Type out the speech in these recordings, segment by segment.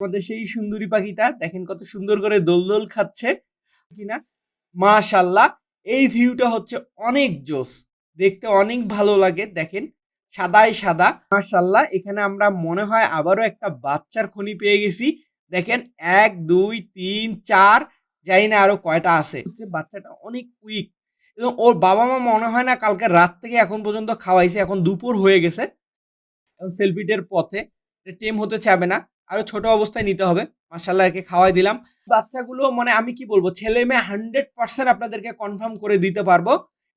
আমাদের সেই সুন্দরী পাখিটা, দেখেন কত সুন্দর করে দোল দোল খাচ্ছে কিনা। মাশাল্লাহ এই ভিউটা হচ্ছে অনেক জোস, দেখতে অনেক ভালো লাগে, দেখেন সাদাই সাদা। মাশাল্লাহ এখানে আমরা মনে হয় আবারও একটা বাচ্চার খনি পেয়ে গেছি। দেখেন, এক, দুই, তিন, চার, জানি না আরও কয়টা আছে। হচ্ছে বাচ্চাটা অনেক উইক এবং ওর বাবা মা মনে হয় না কালকে রাত থেকে এখন পর্যন্ত খাওয়াইছে, এখন দুপুর হয়ে গেছে। এখন সেলফিটের পথে, টেম হতে চাবে না। আরও ছোট অবস্থায় নিতে হবে। মার্শাল্লাহ একে খাওয়াই দিলাম। বাচ্চাগুলো মানে আমি কি বলব, ছেলে মেয়ে হান্ড্রেড পার্সেন্ট আপনাদেরকে কনফার্ম করে দিতে পারব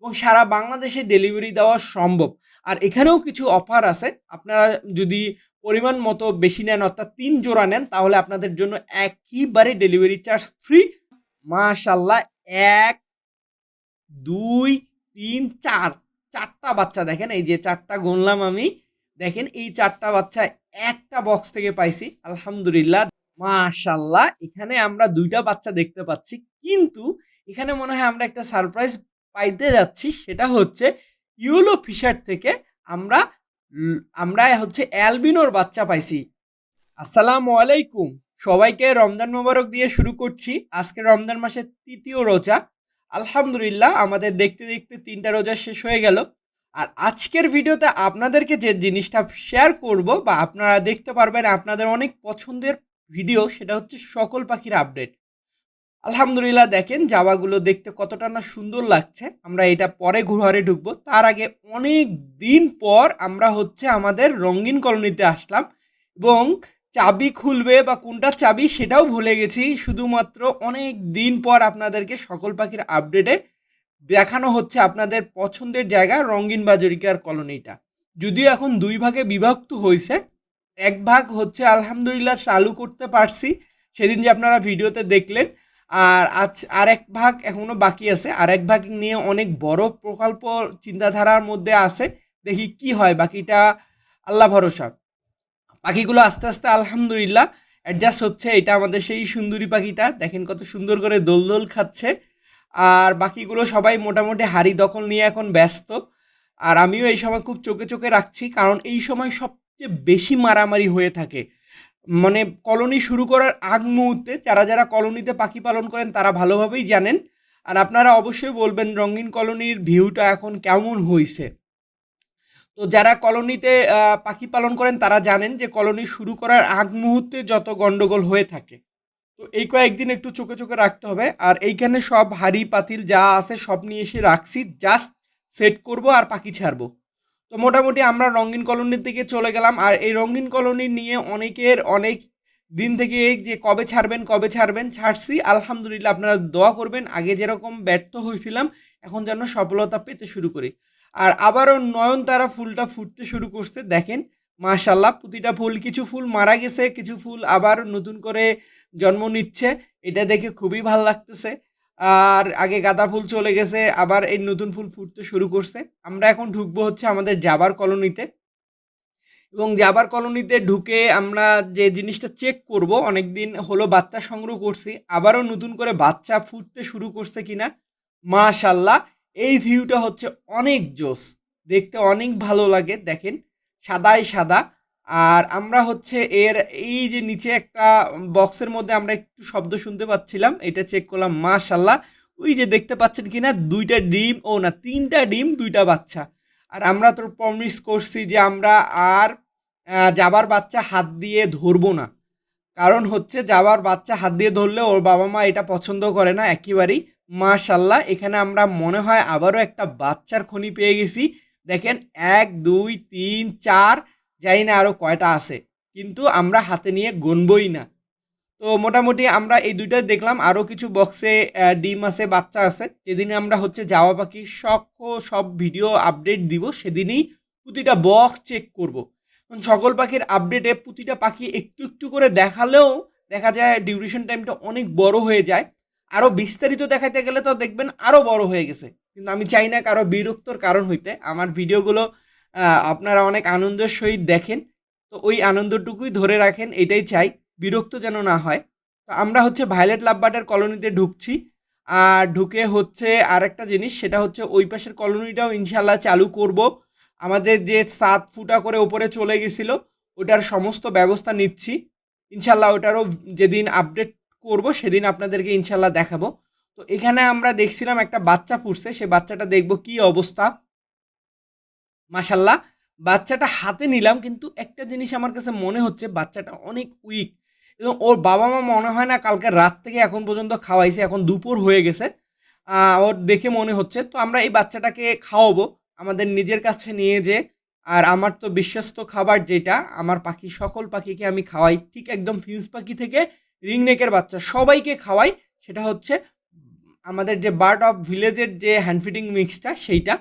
এবং সারা বাংলাদেশে ডেলিভারি দেওয়া সম্ভব। আর এখানেও কিছু অফার আছে। আপনারা যদি পরিমাণ মতো বেশি নেন, অর্থাৎ তিন জোড়া নেন, তাহলে আপনাদের জন্য একইবারে ডেলিভারি চার্জ ফ্রি মাশাল্লাহ এক, দুই, তিন, চার। চারটা বাচ্চা দেখেন, এই যে চারটা গুনলাম আমি। দেখেন এই চারটা বাচ্চা একটা বক্স থেকে পাইছি। আলহামদুলিল্লাহ মাশাল্লাহ এখানে আমরা দুইটা বাচ্চা দেখতে পাচ্ছি। কিন্তু এখানে মনে হয় আমরা একটা সারপ্রাইজ পাইতে যাচ্ছি, সেটা হচ্ছে ইউলো ফিশার থেকে আমরা আমরা হচ্ছে অ্যালবিনোর বাচ্চা পাইছি। আসসালামু আলাইকুম, সবাইকে রমজান মোবারক দিয়ে শুরু করছি। আজকে রমজান মাসের তৃতীয় রোজা। আলহামদুলিল্লাহ, আমাদের দেখতে দেখতে তিনটা রোজা শেষ হয়ে গেল। আর আজকের ভিডিওতে আপনাদেরকে যে জিনিসটা শেয়ার করব বা আপনারা দেখতে পারবেন আপনাদের অনেক পছন্দের ভিডিও সেটা হচ্ছে সকল পাখির আপডেট আলহামদুলিল্লাহ দেখেন জামাগুলো দেখতে কতটা না সুন্দর লাগছে। আমরা এটা পরে ঘরে ঢুকবো। তার আগে অনেক দিন পর আমরা হচ্ছে আমাদের রঙিন কলোনিতে আসলাম এবং চাবি খুলবে বা কোনটা চাবি সেটাও ভুলে গেছি। শুধুমাত্র অনেক দিন পর আপনাদেরকে সকল পাখির আপডেটে দেখানো হচ্ছে আপনাদের পছন্দের জায়গা রঙিন বাজারিকার কলোনিটা। যদিও এখন দুই ভাগে বিভক্ত হয়েছে এক ভাগ হচ্ছে আলহামদুলিল্লাহ চালু করতে পারছি, সেদিন যে আপনারা ভিডিওতে দেখলেন, আর আজ আরেক ভাগ এখনও বাকি আছে, আরেক ভাগ নিয়ে অনেক বড় প্রকল্প চিন্তাধারার মধ্যে আছে, দেখি কি হয়, বাকিটা আল্লাহ ভরসা। পাখিগুলো আস্তে আস্তে আলহামদুলিল্লাহ অ্যাডজাস্ট হচ্ছে, এটা আমাদের সেই সুন্দরী পাখিটা, দেখেন কত সুন্দর করে দোল দোল খাচ্ছে। আর বাকিগুলো সবাই মোটামুটি হাড়ি দখল নিয়ে এখন ব্যস্ত। আর আমিও এই সময় খুব চোখে চোখে রাখছি, কারণ এই সময় সবচেয়ে বেশি মারামারি হয়ে থাকে। মানে কলোনি শুরু করার আগ মুহূর্তে যারা যারা কলোনিতে পাখি পালন করেন তারা ভালোভাবেই জানেন। আর আপনারা অবশ্যই বলবেন রঙিন কলোনির ভিউটা এখন কেমন হয়েছে তো যারা কলোনিতে পাখি পালন করেন তারা জানেন যে কলোনি শুরু করার আগ মুহূর্তে যত গন্ডগোল হয়ে থাকে। তো এই কয়েকদিন একটু চোখে চোখে রাখতে হবে। আর এইখানে সব হাড়ি, পাতিল যা আছে সব নিয়ে এসে রাখছি। জাস্ট সেট করব আর পাখি ছাড়বো। তো মোটামুটি আমরা রঙিন কলোনির দিকে চলে গেলাম। আর এই রঙিন কলোনি নিয়ে অনেকের অনেক দিন থেকে যে কবে ছাড়বেন কবে ছাড়বেন ছাড়ছি। আলহামদুলিল্লাহ আপনারা দোয়া করবেন। আগে যেরকম ব্যর্থ হয়েছিলাম, এখন যেন সফলতা পেতে শুরু করি। আর আবারও নয়নতারা ফুলটা ফুটতে শুরু করছে। দেখেন মাশাল্লাহ প্রতিটা ফুল, কিছু ফুল মারা গেছে, কিছু ফুল আবার নতুন করে জন্ম নিচ্ছে। এটা দেখে খুবই ভালো লাগতেছে। আর আগে গাঁদা ফুল চলে গেছে, আবার এই নতুন ফুল ফুটতে শুরু করছে। আমরা এখন ঢুকবো হচ্ছে আমাদের জাবার কলোনিতে। এবং জাবার কলোনিতে ঢুকে আমরা যে জিনিসটা চেক করব অনেক দিন হলো বাচ্চা সংগ্রহ করছি, আবারও নতুন করে বাচ্চা ফুটতে শুরু করছে কিনা মাশাল্লাহ এই ভিউটা হচ্ছে অনেক জোস। দেখতে অনেক ভালো লাগে, দেখেন। সাদাই সাদা। আর আমরা হচ্ছে এর এই যে নিচে একটা বক্সের মধ্যে আমরা একটু শব্দ শুনতে পাচ্ছিলাম, এটা চেক করলাম মাশাল্লাহ ওই যে দেখতে পাচ্ছেন কি না দুইটা ডিম, ও না, তিনটা ডিম, দুইটা বাচ্চা। আর আমরা তো প্রমিস করছি যে আমরা আর যাবার বাচ্চা হাত দিয়ে ধরবো না। কারণ হচ্ছে যাবার বাচ্চা হাত দিয়ে ধরলে ওর বাবা মা এটা পছন্দ করে না, একেবারেই। মাশাল্লাহ এখানে আমরা মনে হয় আবারও একটা বাচ্চার খনি পেয়ে গেছি। দেখেন এক, দুই, তিন, চার, জানি না আরও কয়টা আছে, কিন্তু আমরা হাতে নিয়ে গুনবই না। তো মোটামুটি আমরা এই দুইটা দেখলাম আরও কিছু বক্সে ডিম আছে, বাচ্চা আছে, যেদিন আমরা হচ্ছে যাওয়া পাখি সব সব ভিডিও আপডেট দিব, সেদিনই প্রতিটা বক্স চেক করব। সকল পাখির আপডেটে প্রতিটা পাখি একটু একটু করে দেখালেও দেখা যায় ডিউরেশন টাইমটা অনেক বড় হয়ে যায়। আরও বিস্তারিত দেখাতে গেলে তো দেখবেন আরও বড় হয়ে গেছে। কিন্তু আমি চাই না কারও বিরক্তর কারণ হইতে। আমার ভিডিওগুলো আপনারা অনেক আনন্দের সহিত দেখেন। তো ওই আনন্দটুকুই ধরে রাখেন, এটাই চাই, বিরক্ত যেন না হয়। তো আমরা হচ্ছে ভায়োলেট লাভবার্ডের কলোনিতে ঢুকছি। আর ঢুকে হচ্ছে আরেকটা জিনিস, সেটা হচ্ছে ওই পাশের কলোনিটাও ইনশাল্লাহ চালু করব। আমাদের যে সাত ফুটা করে ওপরে চলে গেছিল, ওটার সমস্ত ব্যবস্থা নিচ্ছি। ইনশাল্লাহ ওটারও যেদিন আপডেট করব, সেদিন আপনাদেরকে ইনশাল্লাহ দেখাবো। তো এখানে আমরা দেখছিলাম একটা বাচ্চা ফুটছে, সে বাচ্চাটা দেখব কি অবস্থা। মাশাল্লাহ বাচ্চাটা হাতে নিলাম কিন্তু একটা জিনিস আমার কাছে মনে হচ্ছে বাচ্চাটা অনেক উইক। এবং ওর বাবা মা মনে হয় না কালকে রাত থেকে এখন পর্যন্ত খাওয়াইছে, এখন দুপুর হয়ে গেছে। ওর দেখে মনে হচ্ছে, তো আমরা এই বাচ্চাটাকে খাওয়াবো। আমাদের নিজের কাছে নিয়ে যে, আর আমার তো বিশ্বস্ত খাবার যেটা, আমার পাখি, সকল পাখিকে আমি খাওয়াই। ঠিক একদম ফিন্স পাখি থেকে রিংনেকের বাচ্চা সবাইকে খাওয়াই, সেটা হচ্ছে আমাদের যে বার্ড অফ ভিলেজের যে হ্যান্ড ফিডিং মিক্সটা সেইটা।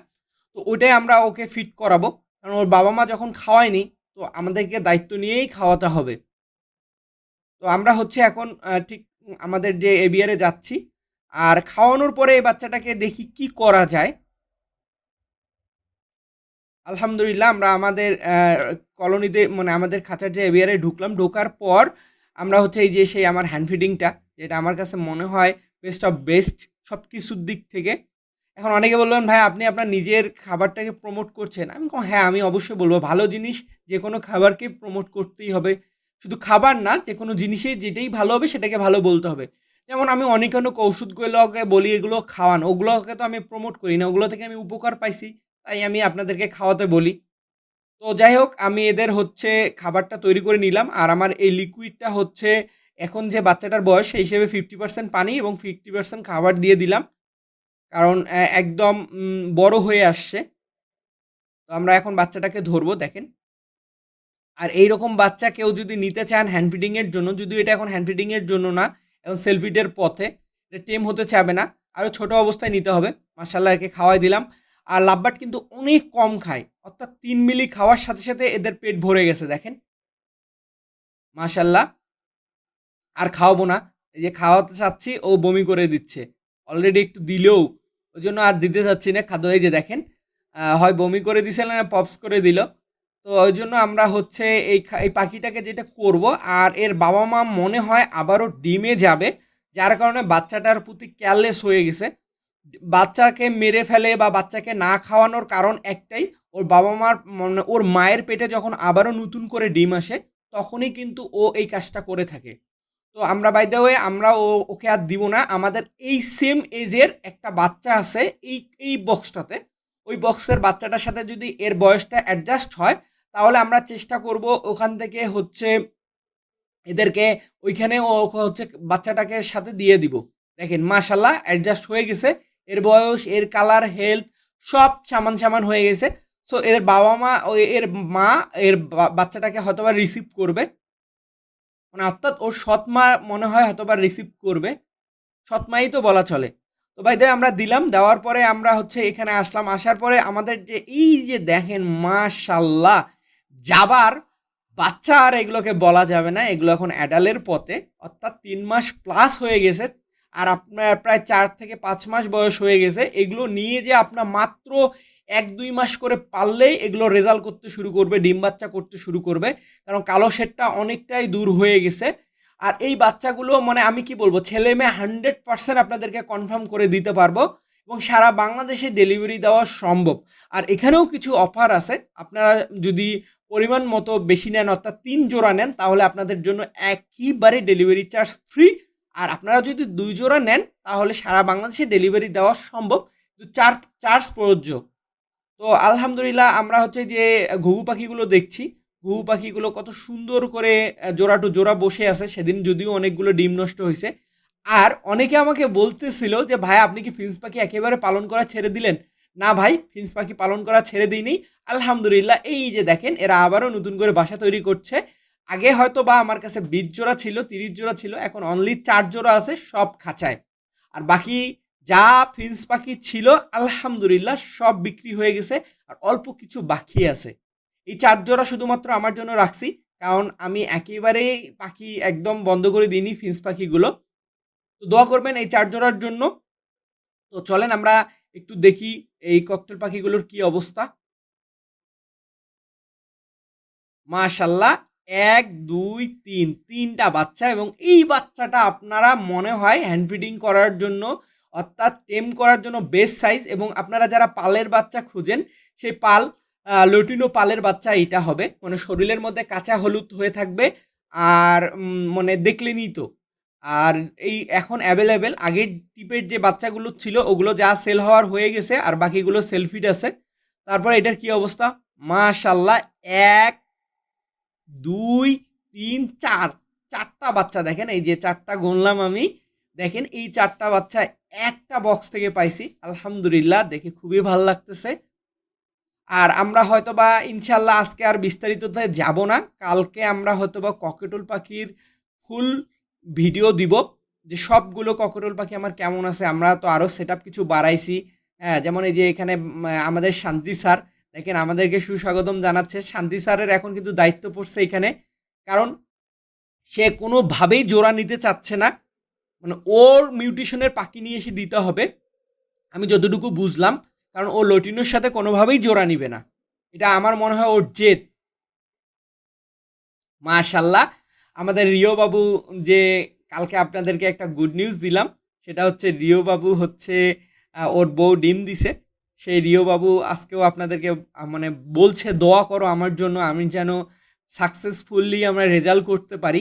তো ওটাই আমরা ওকে ফিট করাবো। কারণ ওর বাবা মা যখন খাওয়ায়নি, তো আমাদেরকে দায়িত্ব নিয়েই খাওয়াতে হবে। তো আমরা হচ্ছে এখন ঠিক আমাদের যে এবিয়ারে যাচ্ছি। আর খাওয়ানোর পরে এই বাচ্চাটাকে দেখি কি করা যায়। আলহামদুলিল্লাহ, আমরা আমাদের কলোনিতে মানে আমাদের খাঁচার যে এবিয়ারে ঢুকলাম। ঢোকার পর আমরা হচ্ছে এই যে সেই আমার হ্যান্ড ফিডিংটা যেটা আমার কাছে মনে হয় বেস্ট অফ বেস্ট সব কিছুর দিক থেকে। এখন অনেকে বলবেন, ভাই, আপনি আপনার নিজের খাবারটাকে প্রমোট করছেন। আমি হ্যাঁ আমি অবশ্যই বলব, ভালো জিনিস যে কোনো খাবারকে প্রমোট করতেই হবে। শুধু খাবার না যে কোনো জিনিসে যেটাই ভালো হবে, সেটাকে ভালো বলতে হবে। যেমন আমি অনেক অনেক ওষুধগুলোকে বলি, এগুলো খাওয়ান। ওগুলোকে তো আমি প্রমোট করি না, ওগুলো থেকে আমি উপকার পাইছি, তাই আমি আপনাদেরকে খাওয়াতে বলি। তো যাই হোক, আমি এদের হচ্ছে খাবারটা তৈরি করে নিলাম। আর আমার এই লিকুইডটা হচ্ছে এখন যে বাচ্চাটার বয়স, সেই হিসেবে ফিফটি পার্সেন্ট পানি এবং ফিফটি পার্সেন্ট খাবার দিয়ে দিলাম। কারণ একদম বড় হয়ে আসছে। তো আমরা এখন বাচ্চাটাকে ধরবো, দেখেন। আর এই রকম বাচ্চা কেউ যদি নিতে চান হ্যান্ড ফিডিংয়ের জন্য, যদিও এটা এখন হ্যান্ড ফিডিংয়ের জন্য না, এখন সেলফিডের পথে, এটা টেম হতে চাবে না। আরও ছোট অবস্থায় নিতে হবে। মার্শাল্লাহ একে খাওয়াই দিলাম। আর লাভবাট কিন্তু অনেক কম খায়। অর্থাৎ তিন মিলি খাওয়ার সাথে সাথে এদের পেট ভরে গেছে, দেখেন। মার্শাল্লাহ আর খাওয়াবো না। এই যে খাওয়াতে চাচ্ছি, ও বমি করে দিচ্ছে। অলরেডি একটু দিলেও, ওই জন্য আর দিতে চাচ্ছি না খাদ্য। এই যে দেখেন হয় বমি করে দিছিল না পপস করে দিল। তো ওই জন্য আমরা হচ্ছে এই এই পাখিটাকে যেটা করব, আর এর বাবা মা মনে হয় আবারও ডিমে যাবে, যার কারণে বাচ্চাটার প্রতি কেয়ারলেস হয়ে গেছে। বাচ্চাকে মেরে ফেলে বা বাচ্চাকে না খাওয়ানোর কারণ একটাই, ওর বাবা মার মানে ওর মায়ের পেটে যখন আবারও নতুন করে ডিম আসে, তখনই কিন্তু ও এই কাজটা করে থাকে। তো আমরা বাই দ্য ওয়ে আমরা ও, ওকে আর দিব না। আমাদের এই সেম এজের একটা বাচ্চা আছে এই এই বক্সটাতে ওই বক্সের বাচ্চাটার সাথে যদি এর বয়সটা অ্যাডজাস্ট হয়, তাহলে আমরা চেষ্টা করব ওখান থেকে হচ্ছে এদেরকে ওইখানে ও হচ্ছে বাচ্চাটাকে সাথে দিয়ে দিব। দেখেন মাশাল্লাহ অ্যাডজাস্ট হয়ে গেছে। এর বয়স, এর কালার হেলথ সব সামান সামান হয়ে গেছে। সো এর বাবা মা এর মা, এর বাচ্চাটাকে হয়তোবা রিসিভ করবে। মানে অর্থাৎ ওর সৎ মা মনে হয় হয়তোবা রিসিভ করবে। সৎমাই তো বলা চলে। তো ভাই আমরা দিলাম, দেওয়ার পরে আমরা হচ্ছে এখানে আসলাম। আসার পরে আমাদের যে এই যে দেখেন মাশাল্লাহ যাবার বাচ্চা আর এগুলোকে বলা যাবে না। এগুলো এখন অ্যাডালের পথে। অর্থাৎ তিন মাস প্লাস হয়ে গেছে। আর আপনার প্রায় চার থেকে পাঁচ মাস বয়স হয়ে গেছে। এগুলো নিয়ে যে আপনার মাত্র এক, দুই মাস করে পারলেই এগুলো রেজাল্ট করতে শুরু করবে, ডিম বাচ্চা করতে শুরু করবে। কারণ কালো শেডটা অনেকটাই দূর হয়ে গেছে। আর এই বাচ্চাগুলো মানে আমি কি বলব, ছেলে মেয়ে হান্ড্রেড পার্সেন্ট আপনাদেরকে কনফার্ম করে দিতে পারব এবং সারা বাংলাদেশে ডেলিভারি দেওয়া সম্ভব। আর এখানেও কিছু অফার আছে। আপনারা যদি পরিমাণ মতো বেশি নেন, অর্থাৎ তিন জোড়া নেন, তাহলে আপনাদের জন্য একইবারে ডেলিভারি চার্জ ফ্রি আর আপনারা যদি দুই জোড়া নেন, তাহলে সারা বাংলাদেশে ডেলিভারি দেওয়া সম্ভব। চার চার্জ প্রযোজ্য। তো আলহামদুলিল্লাহ আমরা হচ্ছে যে ঘুঘু পাখিগুলো দেখছি। ঘুঘু পাখিগুলো কত সুন্দর করে জোড়া টু জোড়া বসে আছে। সেদিন যদিও অনেকগুলো ডিম নষ্ট হয়েছে। আর অনেকে আমাকে বলতেছিল যে, ভাই, আপনি কি ফিন্স পাখি একেবারে পালন করা ছেড়ে দিলেন? না ভাই, ফিন্স পাখি পালন করা ছেড়ে দিইনি। আলহামদুলিল্লাহ, এই যে দেখেন, এরা আবারও নতুন করে বাসা তৈরি করছে। আগে হয়তো বা আমার কাছে বিশ জোড়া ছিল, তিরিশ জোড়া ছিল, এখন অনলি চার জোড়া আছে, সব খাঁচায়। আর বাকি যা ফিন্স পাখি ছিল, আলহামদুলিল্লাহ সব বিক্রি হয়ে গেছে আর অল্প কিছু বাকি আছে। এই চার জোড়া শুধুমাত্র আমার জন্য রাখছি, কারণ আমি একেবারেই পাখি একদম বন্ধ করে দিইনি ফিন্স পাখিগুলো। তো দোয়া করবেন এই চার জোড়ার জন্য। তো চলেন আমরা একটু দেখি এই ককটেল পাখিগুলোর কি অবস্থা। মাশাল্লাহ এক, দুই, তিন, তিনটা বাচ্চা এবং এই বাচ্চাটা আপনারা মনে হয় হ্যান্ড ফিডিং করার জন্য অর্থাৎ টেম করার জন্য বেস্ট সাইজ এবং আপনারা যারা পালের বাচ্চা খুঁজেন, সেই পাল লটিনো পালের বাচ্চা এইটা হবে। মানে শরীরের মধ্যে কাঁচা হলুদ হয়ে থাকবে আর মানে দেখলেনই তো। আর এই এখন অ্যাভেলেবেল আগের টিপের যে বাচ্চাগুলো ছিল, ওগুলো যা সেল হওয়ার হয়ে গেছে আর বাকিগুলো সেলফিড আছে। তারপর এটার কি অবস্থা? মাশাল্লাহ এক, দুই, তিন, চার, চারটা বাচ্চা দেখেন, এই যে চারটা গুনলাম আমি। দেখেন এই চারটা বাচ্চা একটা বক্স থেকে পাইছি। আলহামদুলিল্লাহ, দেখে খুবই ভালো লাগতেছে। আর আমরা হয়তো বা ইনশাল্লাহ আজকে আর বিস্তারিততে যাব না। কালকে আমরা হয়তো বা ককেটুল পাখির ফুল ভিডিও দিব যে সবগুলো ককেটুল পাখি আমার কেমন আছে। আমরা তো আরও সেট কিছু বাড়াইছি। হ্যাঁ যেমন এই যে এখানে আমাদের শান্তি স্যার, দেখেন আমাদেরকে সুস্বাগতম জানাচ্ছে। শান্তি স্যারের এখন কিন্তু দায়িত্ব পড়ছে এখানে। কারণ সে কোনোভাবেই জোড়া নিতে চাচ্ছে না। মানে ওর মিউটেশনের পাখি নিয়ে এসে দিতে হবে। আমি যতটুকু বুঝলাম, কারণ ও লটিনোর সাথে কোনোভাবেই জোড়া নিবে না। এটা আমার মনে হয় ওর জেদ। মাশাল্লাহ আমাদের রিও বাবু যে কালকে আপনাদেরকে একটা গুড নিউজ দিলাম, সেটা হচ্ছে রিও বাবু হচ্ছে ওর বউ ডিম দিছে। সেই রিও বাবু আজকেও আপনাদেরকে মানে বলছে, দোয়া করো আমার জন্য, আমি যেন সাকসেসফুলি আমরা রেজাল্ট করতে পারি।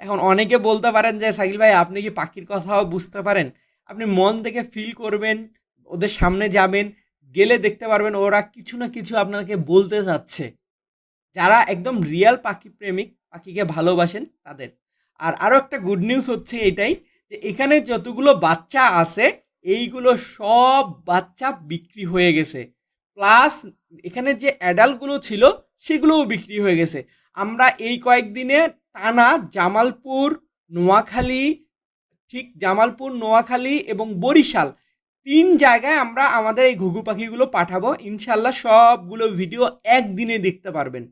এখন অনেকে বলতে পারেন যে সাকিল ভাই, আপনি কি পাখির কথাও বুঝতে পারেন? আপনি মন থেকে ফিল করবেন, ওদের সামনে যাবেন, গেলে দেখতে পারবেন ওরা কিছু না কিছু আপনাকে বলতে চাচ্ছে যারা একদম রিয়াল পাখি প্রেমিক, পাখিকে ভালোবাসেন তাদের। আর আরও একটা গুড নিউজ হচ্ছে এটাই যে, এখানে যতগুলো বাচ্চা আছে, এইগুলো সব বাচ্চা বিক্রি হয়ে গেছে। প্লাস এখানে যে অ্যাডাল্টগুলো ছিল, সেগুলোও বিক্রি হয়ে গেছে। আমরা এই কয়েকদিনে টানা জামালপুর, নোয়াখালী, ঠিক জামালপুর, নোয়াখালী এবং বরিশাল। তিন জায়গায় আমরা আমাদের এই ঘুঘু পাখিগুলো পাঠাবো। ইনশাল্লাহ সবগুলো ভিডিও একদিনে দেখতে পারবেন।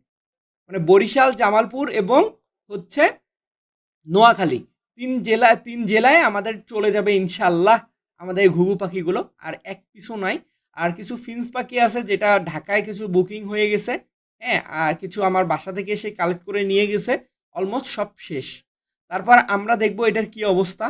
মানে বরিশাল, জামালপুর এবং হচ্ছে নোয়াখালী। তিন জেলা, তিন জেলায় আমাদের চলে যাবে ইনশাল্লাহ আমাদের ঘুঘু পাখিগুলো। আর এক কিছু নয়, আর কিছু ফিন্স পাখি আছে যেটা ঢাকায় কিছু বুকিং হয়ে গেছে হ্যাঁ আর কিছু আমার বাসা থেকে এসে কালেক্ট করে নিয়ে গেছে। অলমোস্ট সব শেষ। তারপর আমরা দেখব এটার কি অবস্থা।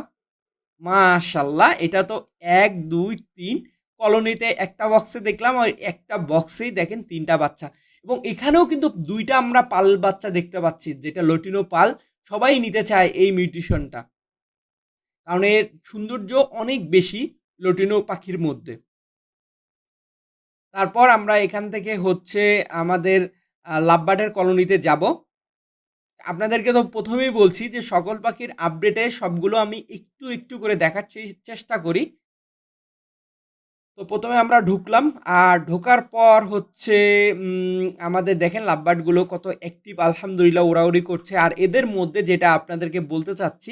মাশাল্লাহ, এটা তো এক, দুই, তিন কলোনিতে একটা বক্সে দেখলাম আর একটা বক্সেই দেখেন তিনটা বাচ্চা। এবং এখানেও কিন্তু দুইটা আমরা পাল বাচ্চা দেখতে পাচ্ছি, যেটা লটিনো পাল। সবাই নিতে চায় এই মিউটিশনটা কারণ এর সৌন্দর্য অনেক বেশি লটিনো পাখির মধ্যে। তারপর আমরা এখান থেকে হচ্ছে আমাদের লাভবার্ডের কলোনিতে যাব। আপনাদেরকে তো প্রথমেই বলছি যে সকল পাখির আপডেটে সবগুলো আমি একটু একটু করে দেখার চেষ্টা করি। তো প্রথমে আমরা ঢুকলাম, আর ঢোকার পর হচ্ছে আমাদের দেখেন লাভবার্ডগুলো কত অ্যাক্টিভ আলহামদুলিল্লাহ ওরাউরি করছে। আর এদের মধ্যে যেটা আপনাদেরকে বলতে চাচ্ছি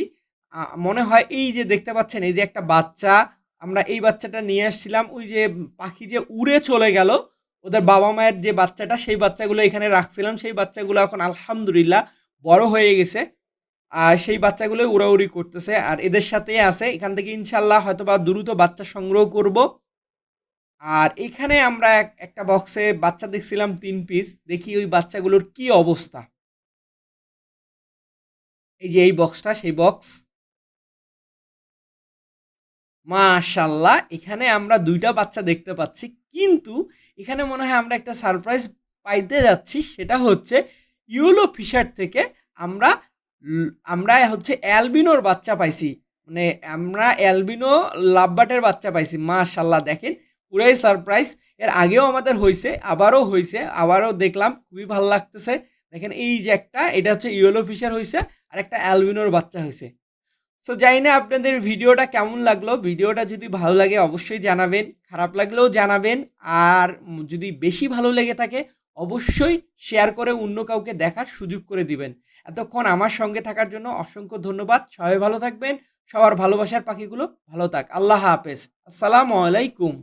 মনে হয় এই যে দেখতে পাচ্ছেন, এই যে একটা বাচ্চা, আমরা এই বাচ্চাটা নিয়ে আসছিলাম, ওই যে পাখি যে উড়ে চলে গেল, ওদের বাবা মায়ের যে বাচ্চাটা, সেই বাচ্চাগুলো এখানে রাখছিলাম, সেই বাচ্চাগুলো এখন আলহামদুলিল্লাহ বড় হয়ে গেছে। আর সেই বাচ্চাগুলো উড়াউড়ি করতেছে। আর এদের সাথেই আছে, এখান থেকে ইনশাল্লাহ হয়তো বা দ্রুত বাচ্চা সংগ্রহ করব। আর এখানে আমরা এক- একটা বক্সে বাচ্চা দেখছিলাম তিন পিস দেখি ওই বাচ্চাগুলোর কি অবস্থা। এই যে এই বক্সটা সেই বক্স মাশাল্লাহ এখানে আমরা দুইটা বাচ্চা দেখতে পাচ্ছি। কিন্তু এখানে মনে হয় আমরা একটা সারপ্রাইজ পাইতে যাচ্ছি। সেটা হচ্ছে ইউলো ফিশার থেকে আমরা আমরা হচ্ছে অ্যালবিনোর বাচ্চা পাইছি। মানে আমরা অ্যালবিনো লাভবাটের বাচ্চা পাইছি মাশাল্লাহ দেখেন, পুরাই সারপ্রাইজ। এর আগেও আমাদের হয়েছে আবারও হয়েছে আবারও দেখলাম, খুবই ভালো লাগতেছে। দেখেন এই যে একটা, এটা হচ্ছে ইয়েলো ফিশার হয়েছে আর একটা অ্যালবিনোর বাচ্চা হয়েছে সো জানি না আপনাদের ভিডিওটা কেমন লাগল, ভিডিওটা যদি ভালো লাগে অবশ্যই জানাবেন, খারাপ লাগলেও জানাবেন, আর যদি বেশি ভালো লেগে থাকে অবশ্যই শেয়ার করে অন্য কাউকে দেখার সুযোগ করে দিবেন। এতক্ষণ আমার সঙ্গে থাকার জন্য অসংখ্য ধন্যবাদ। সবাই ভালো থাকবেন। সবার ভালোবাসার পাখিগুলো ভালো থাক। আল্লাহ হাফেজ। আসসালামু আলাইকুম।